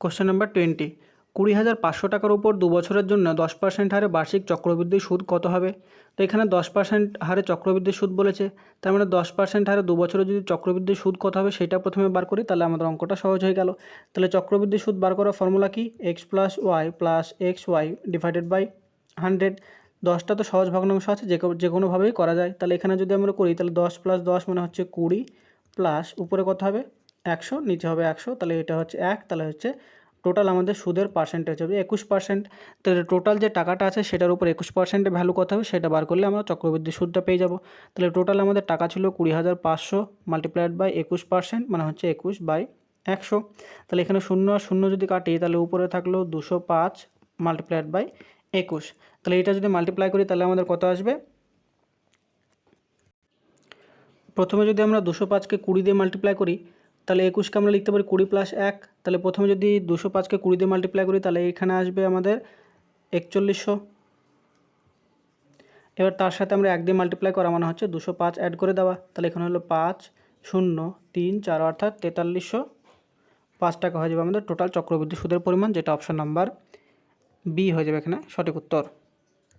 Question number twenty কুড়ি হাজার পাঁচশো টাকার উপর দু বছরের জন্য দশ পার্সেন্ট হারে বার্ষিক চক্রবৃদ্ধি সুদ কত হবে? তো এখানে দশ পার্সেন্ট হারে চক্রবৃদ্ধি সুদ বলেছে। তার মানে দশ পার্সেন্ট হারে দু বছরে যদি চক্রবৃদ্ধি সুদ কত হবে সেটা প্রথমে বার করি, তাহলে আমাদের অঙ্কটা সহজ হয়ে গেল। তাহলে চক্রবৃদ্ধি সুদ বার করার ফর্মুলা কি? X plus Y plus X Y divided by hundred দশটা তো সহজ ভগ্নাংশ আছে, যে যে কোনোভাবেই করা যায়। তাহলে এখানে যদি আমরা করি, তাহলে দশ প্লাস দশ মানে হচ্ছে কুড়ি প্লাস উপরে কত হবে? একশো, নিচে হবে একশো, তাহলে এটা হচ্ছে এক, তাহলে হচ্ছে টোটাল আমাদের সুদের পার্সেন্টেজ হবে একুশ পার্সেন্ট তাহলে টোটাল যে টাকাটা আছে সেটার উপর একুশ পার্সেন্টের ভ্যালু কত হবে, সেটা বার করলে আমরা চক্রবৃদ্ধি সুদটা পেয়ে যাব। তাহলে টোটাল আমাদের টাকা ছিল কুড়ি হাজার পাঁচশো মাল্টিপ্লাইড বাই একুশ পার্সেন্ট মানে হচ্ছে একুশ বাই একশো। তাহলে এখানে শূন্য আর শূন্য যদি কাটি, তাহলে উপরে থাকল দুশো পাঁচ মাল্টিপ্লাইড বাই একুশ। তাহলে এটা যদি মাল্টিপ্লাই করি, তাহলে আমাদের কত আসবে? প্রথমে যদি আমরা দুশো পাঁচকে কুড়ি দিয়ে মাল্টিপ্লাই করি তাহলে একুশকে আমরা লিখতে পারি কুড়ি প্লাস এক। তাহলে প্রথমে যদি দুশো পাঁচকে কুড়ি দিয়ে মাল্টিপ্লাই করি, তাহলে এখানে আসবে আমাদের একচল্লিশশো। এবার তার সাথে আমরা এক দিয়ে মাল্টিপ্লাই করা মানে হচ্ছে দুশো পাঁচ অ্যাড করে দেওয়া। তাহলে এখানে হলো পাঁচ, শূন্য, তিন, চার অর্থাৎ তেতাল্লিশশো। পাঁচ টাকা হয়ে যাবে আমাদের টোটাল চক্রবৃদ্ধি সুদের পরিমাণ, যেটা অপশন নাম্বার বি হয়ে যাবে এখানে সঠিক উত্তর।